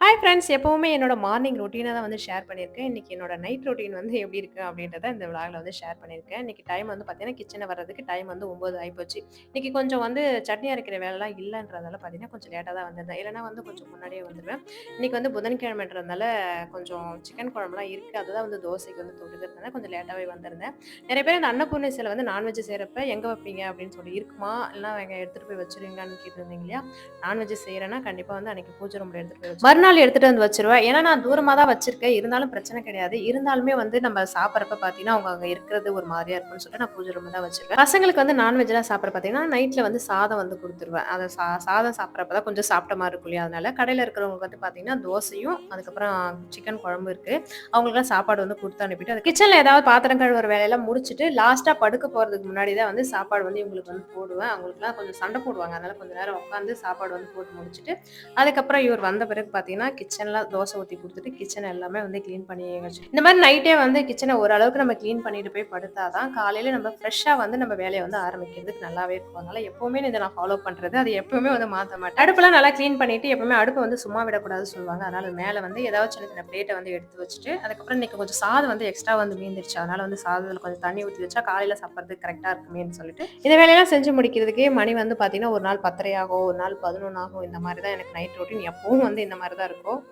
Hi friends எப்போவுமே என்னோட morning ரொட்டீனை தான் வந்து ஷேர் பண்ணியிருக்கேன். இன்னைக்கு என்னோட நைட் ரொட்டீன் வந்து எப்படி இருக்குது அப்படின்றத இந்த விளாகில் வந்து ஷேர் பண்ணியிருக்கேன். இன்னைக்கு டைம் வந்து பார்த்தீங்கன்னா, கிச்சனை வர்றதுக்கு டைம் வந்து ஒம்பது ஆகிப்போச்சு இன்னைக்கு கொஞ்சம் வந்து சட்னி அரைக்கிற வேலைலாம் இல்லைன்றதால பார்த்தீங்கன்னா, கொஞ்சம் லேட்டாக தான் வந்திருந்தேன். இல்லைன்னா வந்து கொஞ்சம் முன்னாடியே வந்துடுவேன் இன்னைக்கு வந்து புதன்கிழமைன்றதுனால கொஞ்சம் சிக்கன் குழம்புலாம் இருக்குது அதுதான் வந்து தோசைக்கு வந்து தொட்டுக்கிறதுனால கொஞ்சம் லேட்டாகவே வந்திருந்தேன். நிறைய பேர் இந்த சில வந்து நான்வெஜ் செய்கிறப்ப எங்கே வைப்பீங்க அப்படின்னு சொல்லி இருக்குமா? இல்லைன்னா எங்க எடுத்துகிட்டு போய் வச்சுருவீங்களான்னு கேட்டிருந்தீங்க இல்லையா? நான்வெஜ் செய்கிறேன்னா கண்டிப்பாக வந்து அன்னைக்கு பூஜை ரூம்ல எடுத்துட்டு போய் மறுநாள் நாள் எடுத்துட்டு வந்து வச்சுருவேன். ஏன்னா நான் தூரமா தான் வச்சிருக்கேன். இருந்தாலும் பிரச்சனை கிடையாது. இருந்தாலுமே வந்து நம்ம சாப்பிட்றப்ப பார்த்தீங்கன்னா, அவங்க அங்க இருக்கிறது ஒரு மாதிரியா இருக்கும்னு சொல்லிட்டு நான் பூஜை ரூம் தான் வச்சுருவேன் பசங்களுக்கு வந்து நான்வெஜ்லாம் சாப்பிட பார்த்தீங்கன்னா, நைட்ல வந்து சாதம் வந்து கொடுத்துருவேன் அதை சா சாதம் சாப்பிட்றப்ப தான் கொஞ்சம் சாப்பிட்ட மாதிரி இருக்கும் இல்லையா? அதனால கடையில இருக்கிறவங்களுக்கு வந்து பார்த்தீங்கன்னா, தோசையும், அதுக்கப்புறம் சிக்கன் குழம்பு இருக்கு. அவங்களுக்குலாம் சாப்பாடு வந்து கொடுத்து அனுப்பிட்டு, அது கிச்சன்ல ஏதாவது பாத்திரம் கழுவுற வேலையெல்லாம் முடிச்சுட்டு, லாஸ்ட்டாக படுக்க போறதுக்கு முன்னாடி தான் வந்து சாப்பாடு வந்து இவங்களுக்கு வந்து போடுவேன். அவங்களுக்குலாம் கொஞ்சம் சண்டை போடுவாங்க. அதனால கொஞ்ச நேரம் உட்காந்து சாப்பாடு வந்து போட்டு முடிச்சுட்டு, அதுக்கப்புறம் இவர் வந்த பிறகு பார்த்தீங்கன்னா, கிச்சனில் தோசை ஊற்றி கொடுத்துட்டு கிச்சன் எல்லாமே வந்து க்ளீன் பண்ணி வச்சு இந்த மாதிரி நைட்டே வந்து கிச்சனை ஓரளவுக்கு நம்ம க்ளீன் பண்ணிட்டு போய் படுத்தா தான், காலையில் நம்ம ஃப்ரெஷ்ஷாக வந்து நம்ம வேலையை வந்து ஆரம்பிக்கிறதுக்கு நல்லாவே இருக்கும். அதனால் எப்போவுமே இதை நான் ஃபாலோ பண்ணுறது அது எப்போவுமே வந்து மாற்ற மாட்டேன். அடுப்பெல்லாம் நல்லா க்ளீன் பண்ணிட்டு, எப்பவுமே அடுப்பை வந்து சும்மா விடக்கூடாதுன்னு சொல்லுவாங்க. அதனால் மேலே வந்து ஏதாவது சின்ன சின்ன பிளேட்டை வந்து எடுத்து வச்சுட்டு, அதுக்கப்புறம் இன்னைக்கு கொஞ்சம் சாதம் வந்து எக்ஸ்ட்ரா வந்து மீந்துருச்சு. அதனால் வந்து சாதத்தில் கொஞ்சம் தண்ணி ஊற்றி வச்சா காலையில் சாப்பிட்றதுக்கு கரெக்டாக இருக்குமேன்னு சொல்லிட்டு, இந்த வேலையெல்லாம் செஞ்சு முடிக்கிறதுக்கே மணி வந்து பார்த்தீங்கன்னா, ஒரு நாள் பத்தரை ஆகும், ஒரு நாள் 11 ஆகும். இந்த மாதிரி தான் எனக்கு நைட் ரொட்டீன் எப்பவும் வந்து இந்த மாதிரி தான் இருக்கும்.